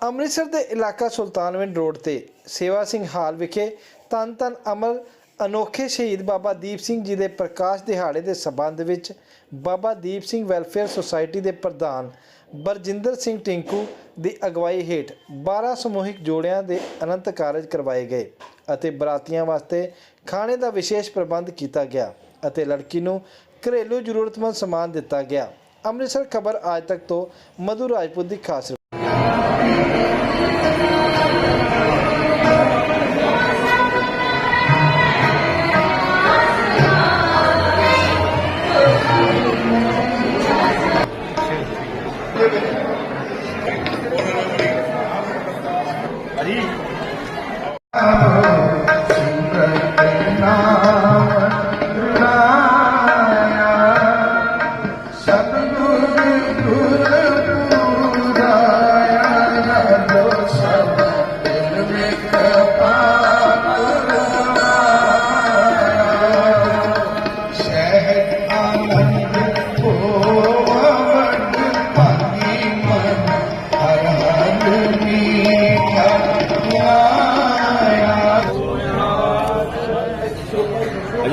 ਅੰਮ੍ਰਿਤਸਰ ਦੇ ਇਲਾਕਾ ਸੁਲਤਾਨਵਿੰਡ ਰੋਡ ਤੇ ਸੇਵਾ ਸਿੰਘ ਹਾਲ ਵਿਖੇ ਤਨ ਤਨ ਅਮਰ ਅਨੋਖੇ ਸ਼ਹੀਦ ਬਾਬਾ ਦੀਪ ਸਿੰਘ ਜੀ ਦੇ ਪ੍ਰਕਾਸ਼ ਦਿਹਾੜੇ ਦੇ ਸਬੰਧ ਵਿੱਚ ਬਾਬਾ ਦੀਪ ਸਿੰਘ ਵੈਲਫੇਅਰ ਸੁਸਾਇਟੀ ਦੇ ਪ੍ਰਧਾਨ ਬਰਜਿੰਦਰ ਸਿੰਘ ਟਿੰਕੂ ਦੀ ਅਗਵਾਈ ਹੇਠ 12 ਸਮੂਹਿਕ ਜੋੜਿਆਂ ਦੇ ਅਨੰਤ ਕਾਰਜ ਕਰਵਾਏ ਗਏ ਅਤੇ ਬਰਾਤੀਆਂ ਵਾਸਤੇ ਖਾਣੇ ਦਾ ਵਿਸ਼ੇਸ਼ ਪ੍ਰਬੰਧ ਕੀਤਾ ਗਿਆ ਅਤੇ ਲੜਕੀ ਨੂੰ ਘਰੇਲੂ ਜ਼ਰੂਰਤਮੰਦ ਸਮਾਨ ਦਿੱਤਾ ਗਿਆ। ਅੰਮ੍ਰਿਤਸਰ ਖਬਰ ਅੱਜ ਤੱਕ ਤੋਂ ਮਧੂ ਰਾਜਪੂਤ ਦੀ ਖਾਸ ਸ਼ਹਿਦ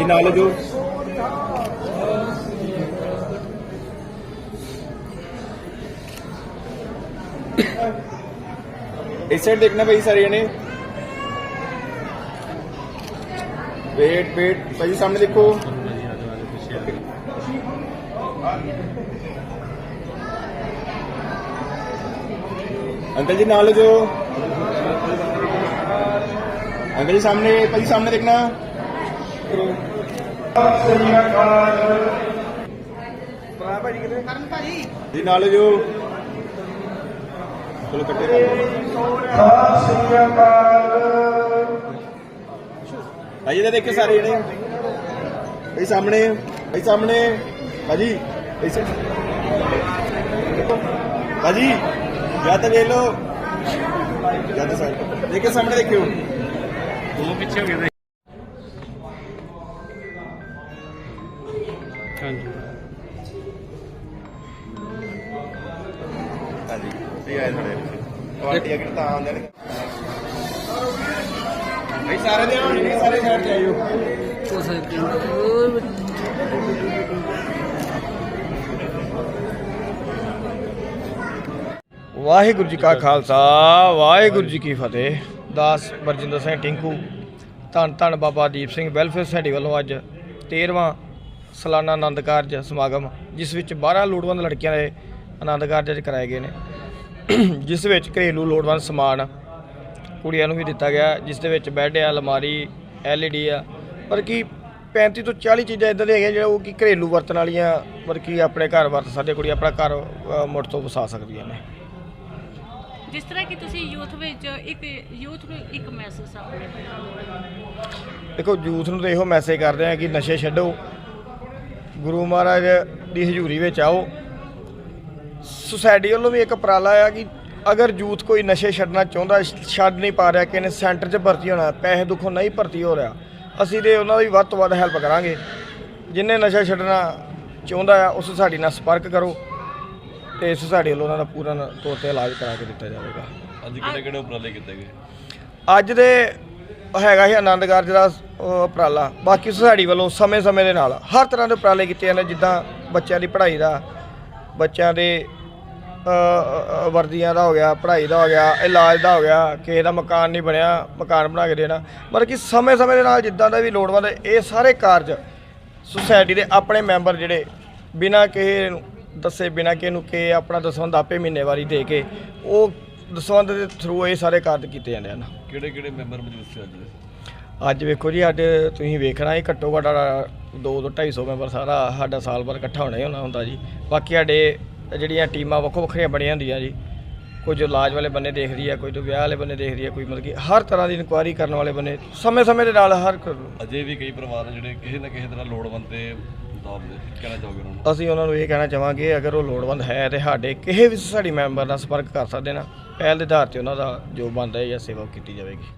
ਅਜੀ ਨਾਲ ਜੋ ਇਸ ਸਾਈਡ ਦੇਖਣਾ ਭਾਈ ਸਾਰੇ ਜਣੇ ਵੇਟ ਵੇਟ ਭਾਈ ਸਾਹਮਣੇ ਦੇਖੋ ਅੰਕਲ ਜੀ ਨਾਲ ਜੋ ਅੰਕਲ ਜੀ ਸਾਹਮਣੇ ਭਾਈ ਸਾਹਮਣੇ ਦੇਖਣਾ ਭਰਾ ਭਾਜੀ ਕਿਤੇ ਕਰਨ ਭਾਜੀ ਜੀ, ਨਾਲ ਜੋ ਚਲੋ ਕੱਟੇ ਕਰ ਸ੍ਰੀ ਅਕਾਲ ਭਾਜੀ ਇਹਦੇ ਦੇਖੇ ਸਾਰੇ ਜਣੇ। ਭਾਈ, ਸਾਹਮਣੇ ਭਾਈ, ਸਾਹਮਣੇ। ਭਾਜੀ ਇਸੇ ਭਾਜੀ, ਜਾਂ ਤਾਂ ਵੇਖ ਲਓ। ਜਾਂ ਤਾਂ ਸਾਰੇ ਦੇਖੇ ਸਾਹਮਣੇ ਦੇਖਿਓ। ਉਹ ਪਿੱਛੇ ਹੋ ਗਏ ਹਾਂਜੀ। ਹਾਂਜੀ ਸਹੀ ਆਏ ਸਾਡੇ ਕੁਆਲਿਟੀ ਅਗਰ ਤਾਂ ਆਉਂਦੇ ਨੇ ਭਾਈ ਸਾਰੇ ਦੇ ਆਉਣਗੇ ਸਾਰੇ ਸਾਈਡ ਤੇ ਆਇਓ ਵਾਹਿਗੁਰੂ ਜੀ ਕਾ ਖਾਲਸਾ ਵਾਹਿਗੁਰੂ ਜੀ ਕੀ ਫਤਿਹ। ਦਾਸ ਬਰਜਿੰਦਰ ਸਿੰਘ ਟਿੰਕੂ ਧੰਨ ਧੰਨ ਬਾਬਾ ਦੀਪ ਸਿੰਘ ਵੈਲਫੇਅਰ ਸੁਸਾਇਟੀ ਵੱਲੋਂ ਅੱਜ 13ਵਾਂ ਸਾਲਾਨਾ ਆਨੰਦ ਕਾਰਜ ਸਮਾਗਮ ਜਿਸ ਵਿੱਚ 12 ਲੋੜਵੰਦ ਲੜਕੀਆਂ ਦੇ ਆਨੰਦ ਕਾਰਜ ਅੱਜ ਕਰਾਏ ਗਏ ਨੇ। ਜਿਸ ਵਿੱਚ ਘਰੇਲੂ ਲੋੜਵੰਦ ਸਮਾਨ ਕੁੜੀਆਂ ਨੂੰ ਵੀ ਦਿੱਤਾ ਗਿਆ ਜਿਸ ਦੇ ਵਿੱਚ ਬੈੱਡ ਆ ਅਲਮਾਰੀ ਐਲਈਡੀ ਆ। ਪਰ ਕੀ 35 ਤੋਂ 40 ਚੀਜ਼ਾਂ ਇਦਾਂ ਦੀਆਂ ਹੈਗੀਆਂ ਜਿਹੜਾ ਉਹ ਕਿ ਘਰੇਲੂ ਵਰਤਣ ਵਾਲੀਆਂ ਪਰ ਕੀ ਆਪਣੇ ਘਰ ਵਰਤ ਸਕਦੇ ਕੁੜੀ ਆਪਣਾ ਘਰ ਮੁੜ ਤੋਂ ਵਸਾ ਸਕਦੀਆਂ ਨੇ। ਜਿਸ ਤਰ੍ਹਾਂ ਕਿ ਤੁਸੀਂ ਯੂਥ ਵਿੱਚ ਇੱਕ ਯੂਥ ਨੂੰ ਇੱਕ ਮੈਸੇਜ ਆਪਣੇ ਦੇਖੋ ਯੂਥ ਨੂੰ ਤਾਂ ਇਹੋ ਮੈਸੇਜ ਕਰਦੇ ਆ ਕਿ ਨਸ਼ੇ ਛੱਡੋ। ਗੁਰੂ ਮਹਾਰਾਜ ਦੀ ਹਜ਼ੂਰੀ ਵਿੱਚ ਆਓ। ਸੁਸਾਇਟੀ ਵੱਲੋਂ ਵੀ ਇੱਕ ਉਪਰਾਲਾ ਆ ਕਿ ਅਗਰ ਯੂਥ ਕੋਈ ਨਸ਼ੇ ਛੱਡਣਾ ਚਾਹੁੰਦਾ ਛੱਡ ਨਹੀਂ ਪਾ ਰਿਹਾ ਕਿਸੇ ਨੇ ਸੈਂਟਰ 'ਚ ਭਰਤੀ ਹੋਣਾ ਪੈਸੇ ਦੁੱਖੋਂ ਨਹੀਂ ਭਰਤੀ ਹੋ ਰਿਹਾ ਅਸੀਂ ਤੇ ਉਹਨਾਂ ਦੀ ਵੱਧ ਤੋਂ ਵੱਧ ਹੈਲਪ ਕਰਾਂਗੇ। ਜਿੰਨੇ ਨਸ਼ਾ ਛੱਡਣਾ ਚਾਹੁੰਦਾ ਆ ਉਸ ਸੁਸਾਇਟੀ ਨਾਲ ਸੰਪਰਕ ਕਰੋ ਤੇ ਸੁਸਾਇਟੀ ਵੱਲੋਂ ਉਹਨਾਂ ਦਾ ਪੂਰਾ ਤੌਰ ਤੇ ਇਲਾਜ ਕਰਾ ਕੇ ਦਿੱਤਾ ਜਾਵੇਗਾ। ਅੱਜ ਕਿਹੜੇ ਕਿਹੜੇ ਉਪਰਾਲੇ ਕੀਤੇ ਗਏ? ਅੱਜ ਦੇ ਹੈਗਾ ਹੀ ਆਨੰਦ ਕਾਰਜ ਦਾ ਅਹ, ਉਪਰਾਲਾ। ਬਾਕੀ ਸੁਸਾਇਟੀ ਵੱਲੋਂ ਸਮੇਂ-ਸਮੇਂ ਦੇ ਨਾਲ ਹਰ ਤਰ੍ਹਾਂ ਦੇ ਉਪਰਾਲੇ ਕੀਤੇ ਜਾਂਦੇ ਜਿੱਦਾਂ ਬੱਚਿਆਂ ਦੀ ਪੜ੍ਹਾਈ ਦਾ ਬੱਚਿਆਂ ਦੇ ਅਹ, ਅਹ, ਵਰਦੀਆਂ ਦਾ ਹੋ ਗਿਆ ਪੜ੍ਹਾਈ ਦਾ ਹੋ ਗਿਆ ਇਲਾਜ ਦਾ ਹੋ ਗਿਆ ਕਿਸੇ ਦਾ ਮਕਾਨ ਨਹੀਂ ਬਣਿਆ ਮਕਾਨ ਬਣਾ ਕੇ ਦੇਣਾ। ਮਤਲਬ ਕਿ ਸਮੇਂ-ਸਮੇਂ ਦੇ ਨਾਲ ਜਿੱਦਾਂ ਦਾ ਵੀ ਲੋੜਵੰਦ ਇਹ ਸਾਰੇ ਕਾਰਜ ਸੁਸਾਇਟੀ ਦੇ ਆਪਣੇ ਮੈਂਬਰ ਜਿਹੜੇ ਬਿਨਾਂ ਕਿਸੇ ਨੂੰ ਦੱਸੇ ਬਿਨਾਂ ਕਿਸੇ ਨੂੰ ਕਿ ਆਪਣਾ ਦਸਵੰਧ ਆਪੇ ਮਹੀਨੇਵਾਰੀ ਦੇ ਕੇ ਉਹ ਦਸਵੰਧ ਦੇ ਥਰੂ ਇਹ ਸਾਰੇ ਕਾਰਜ ਕੀਤੇ ਜਾਂਦੇ ਹਨ। ਕਿਹੜੇ ਕਿਹੜੇ ਮੈਂਬਰ ਮੌਜੂਦ ਸੀ ਅੱਜ ਦੇ? ਅੱਜ ਵੇਖੋ ਜੀ ਅੱਜ ਤੁਸੀਂ ਵੇਖਣਾ ਇਹ ਘੱਟੋ ਘੱਟ 2 ਤੋਂ 250 ਮੈਂਬਰ ਸਾਰਾ ਸਾਡਾ ਸਾਲ ਭਰ ਇਕੱਠਾ ਹੋਣਾ ਹੀ ਹੋਣਾ ਹੁੰਦਾ ਜੀ। ਬਾਕੀ ਸਾਡੇ ਜਿਹੜੀਆਂ ਟੀਮਾਂ ਵੱਖੋ ਵੱਖਰੀਆਂ ਬਣੀਆਂ ਹੁੰਦੀਆਂ ਜੀ। ਕੋਈ ਜੋ ਇਲਾਜ ਵਾਲੇ ਬੰਨੇ ਦੇਖਦੀ ਹੈ ਕੋਈ ਜੋ ਵਿਆਹ ਵਾਲੇ ਬੰਨੇ ਦੇਖਦੀ ਹੈ ਕੋਈ ਮਤਲਬ ਕਿ ਹਰ ਤਰ੍ਹਾਂ ਦੀ ਇਨਕੁਆਇਰੀ ਕਰਨ ਵਾਲੇ ਬੰਨੇ ਸਮੇਂ-ਸਮੇਂ ਦੇ ਨਾਲ ਹਰ ਕ- ਅਜੇ ਵੀ ਕਈ ਪਰਿਵਾਰ ਜਿਹੜੇ ਕਿਸੇ ਨਾ ਕਿਸੇ ਤਰ੍ਹਾਂ ਲੋੜਵੰਦ ਤੇ ਦਾਬ ਦੇ ਕਹਿਣਾ ਚਾਹੋਗੇ ਉਹਨਾਂ ਨੂੰ? ਅਸੀਂ ਉਹਨਾਂ ਨੂੰ ਇਹ ਕਹਿਣਾ ਚਾਹਾਂਗੇ ਅਗਰ ਉਹ ਲੋੜਵੰਦ ਹੈ ਤੇ ਸਾਡੇ ਕਿਸੇ ਵੀ ਸਾਡੀ ਮੈਂਬਰ ਨਾਲ ਸੰਪਰਕ ਕਰ ਸਕਦੇ ਨਾ ਪਹਿਲ ਦੇ ਆਧਾਰ ਤੇ ਉਹਨਾਂ ਦਾ ਜੋ ਬਣਦਾ ਹੈ ਜਾਂ ਸੇਵਾ ਉਹ ਕੀਤੀ ਜਾਵੇਗੀ।